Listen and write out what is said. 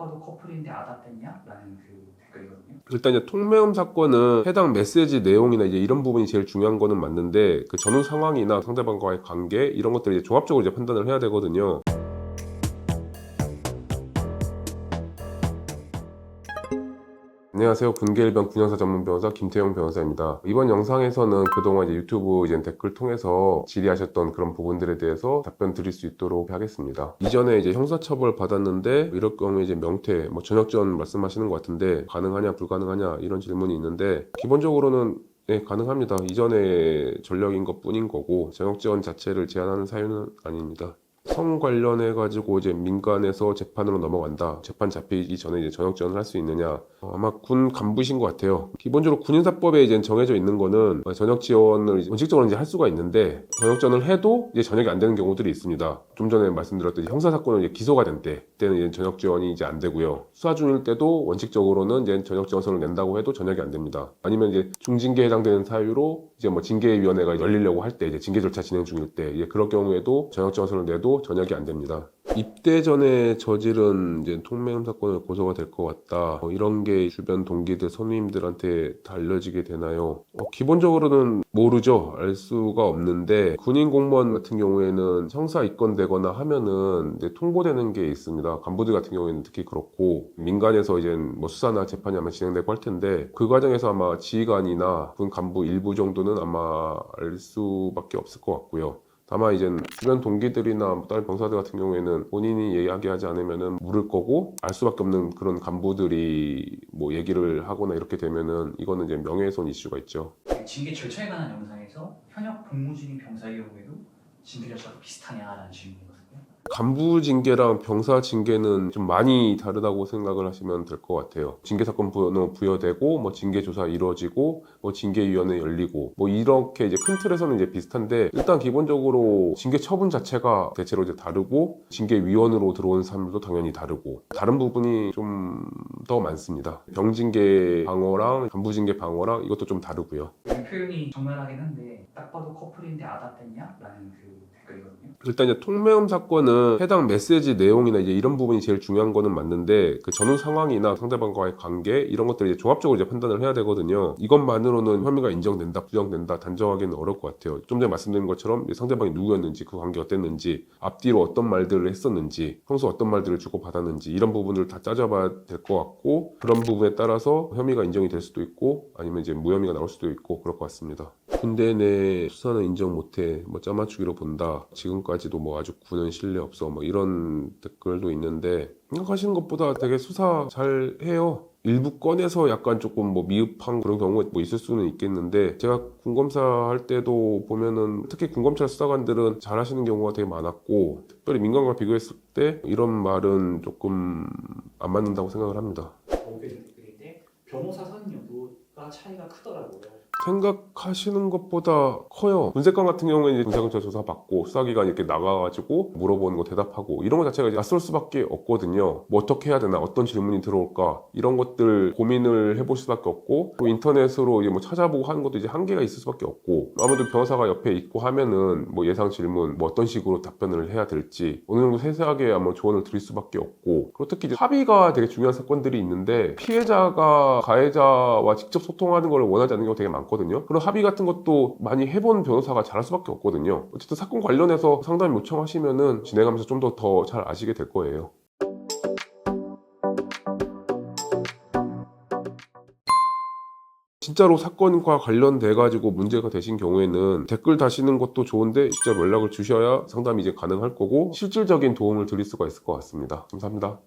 봐도 커플인데 아다 뺐냐? 라는 그 댓글이거든요. 일단 이제 통매음 사건은 해당 메시지 내용이나 이제 이런 부분이 제일 중요한 거는 맞는데 그 전후 상황이나 상대방과의 관계 이런 것들을 이제 종합적으로 이제 판단을 해야 되거든요. 안녕하세요. 군계일병 군형사 전문 변호사 김태형 변호사입니다. 이번 영상에서는 그동안 이제 유튜브 이제 댓글 통해서 질의하셨던 그런 부분들에 대해서 답변 드릴 수 있도록 하겠습니다. 이전에 이제 형사처벌 받았는데 이럴 경우에 이제 명퇴, 뭐 전역전 말씀하시는 것 같은데 가능하냐 불가능하냐 이런 질문이 있는데 기본적으로는 네, 가능합니다. 이전에 전력인 것 뿐인 거고 전역 지원 자체를 제한하는 사유는 아닙니다. 성 관련해 가지고 이제 민간에서 재판으로 넘어간다. 재판 잡히기 전에 이제 전역 지원을 할 수 있느냐? 어, 아마 군 간부신 것 같아요. 기본적으로 군인사법에 이제 정해져 있는 거는 전역 지원을 원칙적으로 이제 할 수가 있는데 전역 지원을 해도 이제 전역이 안 되는 경우들이 있습니다. 좀 전에 말씀드렸듯이 형사 사건은 기소가 된 때, 그때는 이제 전역 지원이 이제 안 되고요. 수사 중일 때도 원칙적으로는 이제 전역 지원서를 낸다고 해도 전역이 안 됩니다. 아니면 이제 중징계에 해당되는 사유로 이제 뭐 징계위원회가 열리려고 할 때 이제 징계 절차 진행 중일 때 이제 그럴 경우에도 전역 지원서를 내도 전역이 안 됩니다. 입대 전에 저지른 이제 통매음 사건을 고소가 될 것 같다. 어, 이런 게 주변 동기들, 선우님들한테 다 알려지게 되나요? 어, 기본적으로는 모르죠. 알 수가 없는데 군인 공무원 같은 경우에는 형사 입건되거나 하면은 이제 통보되는 게 있습니다. 간부들 같은 경우에는 특히 그렇고 민간에서 이제 뭐 수사나 재판이 아마 진행되고 할 텐데 그 과정에서 아마 지휘관이나 군 간부 일부 정도는 아마 알 수밖에 없을 것 같고요. 다만 이제 주변 동기들이나 뭐 다른 병사들 같은 경우에는 본인이 이야기하지 않으면은 물을 거고 알 수밖에 없는 그런 간부들이 뭐 얘기를 하거나 이렇게 되면은 이거는 이제 명예훼손 이슈가 있죠. 징계 절차에 관한 영상에서 현역 복무 중인 병사의 경우에도 징계 절차가 비슷하냐라는 질문이거든요. 간부 징계랑 병사 징계는 좀 많이 다르다고 생각을 하시면 될 것 같아요. 징계 사건 번호 부여되고, 뭐 징계 조사 이루어지고, 뭐 징계위원회 열리고, 뭐 이렇게 이제 큰 틀에서는 이제 비슷한데 일단 기본적으로 징계 처분 자체가 대체로 이제 다르고, 징계위원으로 들어온 사람들도 당연히 다르고, 다른 부분이 좀 더 많습니다. 병징계 방어랑 간부 징계 방어랑 이것도 좀 다르고요. 이 표현이 적나라하긴 한데 딱 봐도 커플인데 아다 뺐냐? 라는 그 댓글이거든요. 일단 이제 통매음 사건은 해당 메시지 내용이나 이제 이런 부분이 제일 중요한 거는 맞는데 그 전후 상황이나 상대방과의 관계 이런 것들을 이제 종합적으로 이제 판단을 해야 되거든요. 이것만으로는 혐의가 인정된다, 부정된다 단정하기는 어려울 것 같아요. 좀 전에 말씀드린 것처럼 이 상대방이 누구였는지 그 관계 어땠는지 앞뒤로 어떤 말들을 했었는지 평소 어떤 말들을 주고 받았는지 이런 부분을 다 따져봐야 될 것 같고 그런 부분에 따라서 혐의가 인정이 될 수도 있고 아니면 이제 무혐의가 나올 수도 있고 그럴 것 같습니다. 군대 내 수사는 인정 못해. 뭐 짜맞추기로 본다. 지금까지도 뭐 아주 군은 신뢰 없어. 뭐 이런 댓글도 있는데 생각하시는 것보다 되게 수사 잘 해요. 일부 건에서 약간 조금 뭐 미흡한 그런 경우가 뭐 있을 수는 있겠는데 제가 군검사 할 때도 보면은 특히 군검찰 수사관들은 잘 하시는 경우가 되게 많았고 특별히 민간과 비교했을 때 이런 말은 조금 안 맞는다고 생각을 합니다. 변호사 선 여부가 차이가 크더라고요. 생각하시는 것보다 커요. 군세관 같은 경우에는 이제 군사경찰 조사 받고 수사기관 이렇게 나가가지고 물어보는 거 대답하고 이런 것 자체가 이제 낯설 수밖에 없거든요. 뭐 어떻게 해야 되나, 어떤 질문이 들어올까 이런 것들 고민을 해볼 수밖에 없고 또 인터넷으로 이제 뭐 찾아보고 하는 것도 이제 한계가 있을 수밖에 없고 아무래도 변호사가 옆에 있고 하면은 뭐 예상 질문, 뭐 어떤 식으로 답변을 해야 될지 어느 정도 세세하게 아마 조언을 드릴 수밖에 없고 그리고 특히 이제 합의가 되게 중요한 사건들이 있는데 피해자가 가해자와 직접 소통하는 걸 원하지 않는 경우가 되게 많 거든요. 그런 합의 같은 것도 많이 해본 변호사가 잘할 수밖에 없거든요. 어쨌든 사건 관련해서 상담 요청하시면은 진행하면서 좀 더 더 잘 아시게 될 거예요. 진짜로 사건과 관련돼 가지고 문제가 되신 경우에는 댓글 다시는 것도 좋은데 직접 연락을 주셔야 상담이 이제 가능할 거고 실질적인 도움을 드릴 수가 있을 것 같습니다. 감사합니다.